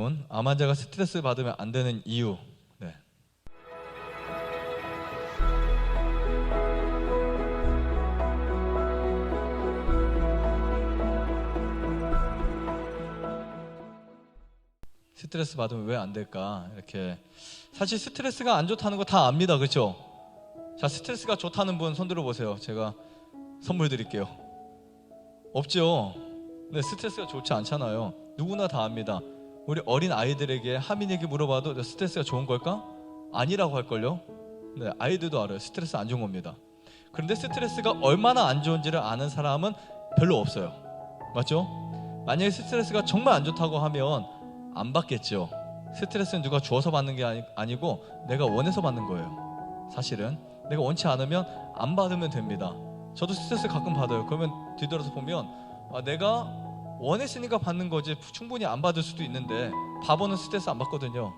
분, 암 환자가 스트레스 받으면 안 되는 이유. 네. 스트레스 받으면 왜 안 될까? 이렇게 사실 스트레스가 안 좋다는 거 다 압니다. 그렇죠? 자, 스트레스가 좋다는 분 손 들어 보세요. 제가 선물 드릴게요. 없죠. 네, 스트레스가 좋지 않잖아요. 누구나 다 압니다. 우리 어린 아이들에게 하민에게 물어봐도 너 스트레스가 좋은 걸까? 아니라고 할 걸요. 네, 아이들도 알아요. 스트레스 안 좋은 겁니다. 그런데 스트레스가 얼마나 안 좋은지를 아는 사람은 별로 없어요. 맞죠? 만약에 스트레스가 정말 안 좋다고 하면 안 받겠죠. 스트레스는 누가 주어서 받는 게 아니, 아니고 내가 원해서 받는 거예요. 사실은 내가 원치 않으면 안 받으면 됩니다. 저도 스트레스 가끔 받아요. 그러면 뒤돌아서 보면 아, 내가 원했으니까 받는 거지 충분히 안 받을 수도 있는데 바보는 스트레스 안 받거든요.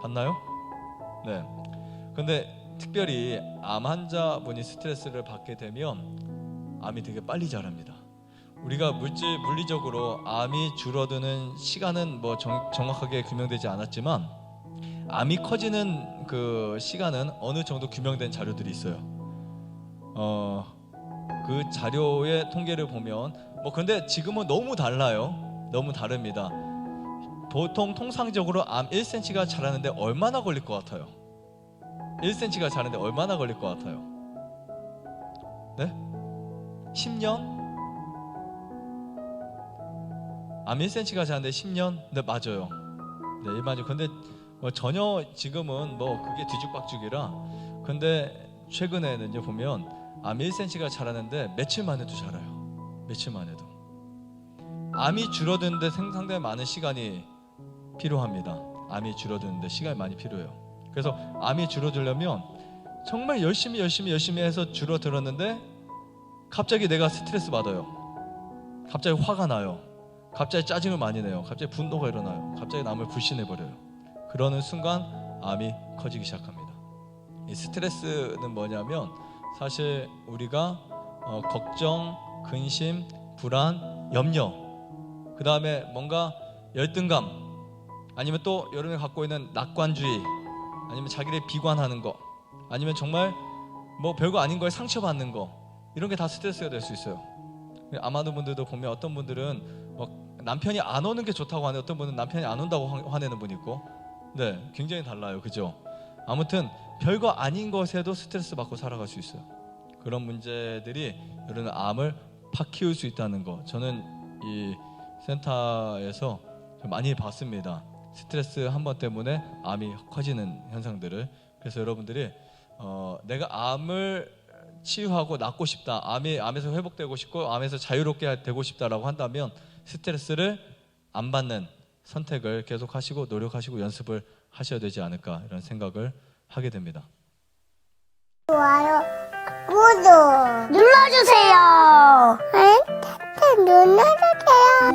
받나요? 네. 근데 특별히 암 환자분이 스트레스를 받게 되면 암이 되게 빨리 자랍니다. 우리가 물질 물리적으로 암이 줄어드는 시간은 뭐 정, 정확하게 규명되지 않았지만 암이 커지는 그 시간은 어느 정도 규명된 자료들이 있어요. 어, 그 자료의 통계를 보면 뭐 근데 지금은 너무 달라요. 너무 다릅니다. 보통 통상적으로 암 1cm가 자라는데 얼마나 걸릴 것 같아요? 1cm가 자라는데 얼마나 걸릴 것 같아요? 네? 10년? 암 1cm가 자라는데 10년? 네 맞아요. 네 일반적으로 근데 뭐 전혀 지금은 뭐 그게 뒤죽박죽이라 근데 최근에는요 보면 암 1cm가 자라는데 며칠 만에도 자라요. 며칠 만에도. 암이 줄어드는데 생- 상당히 많은 시간이 필요합니다. 암이 줄어드는데 시간이 많이 필요해요. 그래서 암이 줄어들려면 정말 열심히 열심히 열심히 해서 줄어들었는데 갑자기 내가 스트레스 받아요. 갑자기 화가 나요. 갑자기 짜증을 많이 내요. 갑자기 분노가 일어나요. 갑자기 남을 불신해 버려요. 그러는 순간 암이 커지기 시작합니다. 이 스트레스는 뭐냐면 사실 우리가 어, 걱정, 근심, 불안, 염려, 그 다음에 뭔가 열등감, 아니면 또 여러분이 갖고 있는 낙관주의, 아니면 자기를 비관하는 거, 아니면 정말 뭐 별거 아닌 거에 상처받는 거, 이런 게 다 스트레스가 될 수 있어요. 아마도 분들도 보면 어떤 분들은 뭐 남편이 안 오는 게 좋다고 하는 어떤 분은 남편이 안 온다고 화- 화내는 분이 있고, 네, 굉장히 달라요, 그죠? 아무튼 별거 아닌 것에도 스트레스 받고 살아갈 수 있어요. 그런 문제들이 여러분 암을 팍 키울 수 있다는 거. 저는 이 센터에서 좀 많이 봤습니다. 스트레스 한 번 때문에 암이 커지는 현상들을. 그래서 여러분들이 어, 내가 암을 치유하고 낫고 싶다. 암이 암에서 회복되고 싶고 암에서 자유롭게 되고 싶다라고 한다면 스트레스를 안 받는 선택을 계속하시고 노력하시고 연습을 하셔야 되지 않을까 이런 생각을 하게 됩니다. 좋아요, 구독 눌러주세요. 응? 눌러주세요.